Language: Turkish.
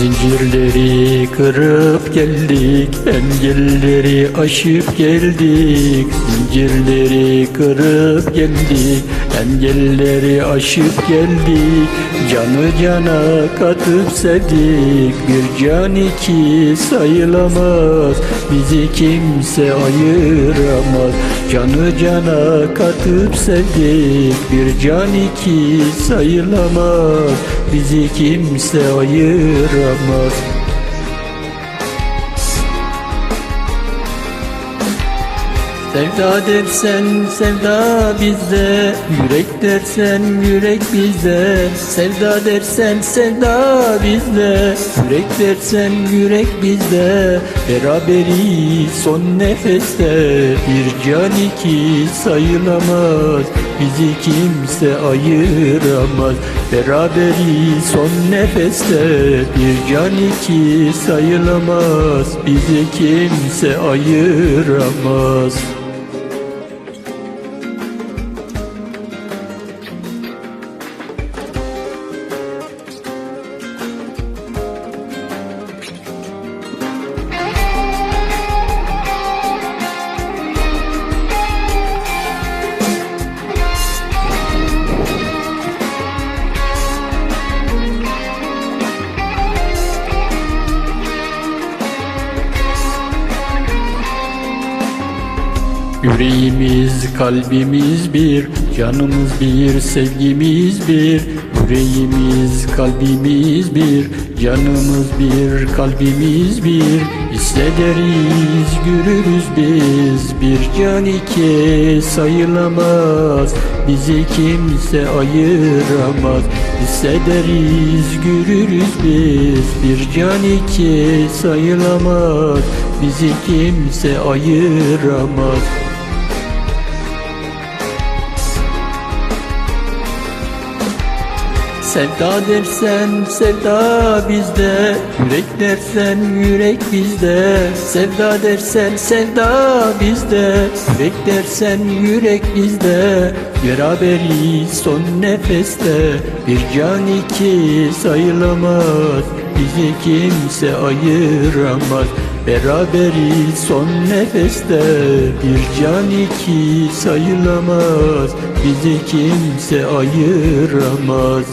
Zincirleri kırıp geldik Engelleri aşıp geldik. Zincirleri kırıp geldik Engelleri aşıp geldik. Canı cana katıp sevdik Bir can iki sayılamaz. Bizi kimse ayıramaz. Canı cana katıp sevdik Bir can iki sayılamaz Bizi kimse ayıramaz Sevda dersen sevda bizde. Yürek dersen yürek bizde. Sevda dersen sevda bizde. Yürek dersen yürek bizde. Beraberi son nefeste. Bir can iki sayılamaz. Bizi kimse ayıramaz. Beraberi son nefeste. Bir can iki sayılamaz. Bizi kimse ayıramaz Yüreğimiz, kalbimiz bir, canımız bir, sevgimiz bir. Yüreğimiz, kalbimiz bir, canımız bir, kalbimiz bir. Hissederiz, görürüz biz, bir can iki sayılamaz. Bizi kimse ayıramaz. Hissederiz, görürüz biz, bir can iki sayılamaz. Bizi kimse ayıramaz. Sevda dersen sevda bizde. Yürek dersen yürek bizde. Sevda dersen sevda bizde. Yürek dersen yürek bizde. Beraberiz son nefeste. Bir can iki sayılamaz. Bizi kimse ayıramaz. Beraberiz son nefeste. Bir can iki sayılamaz. Bizi kimse ayıramaz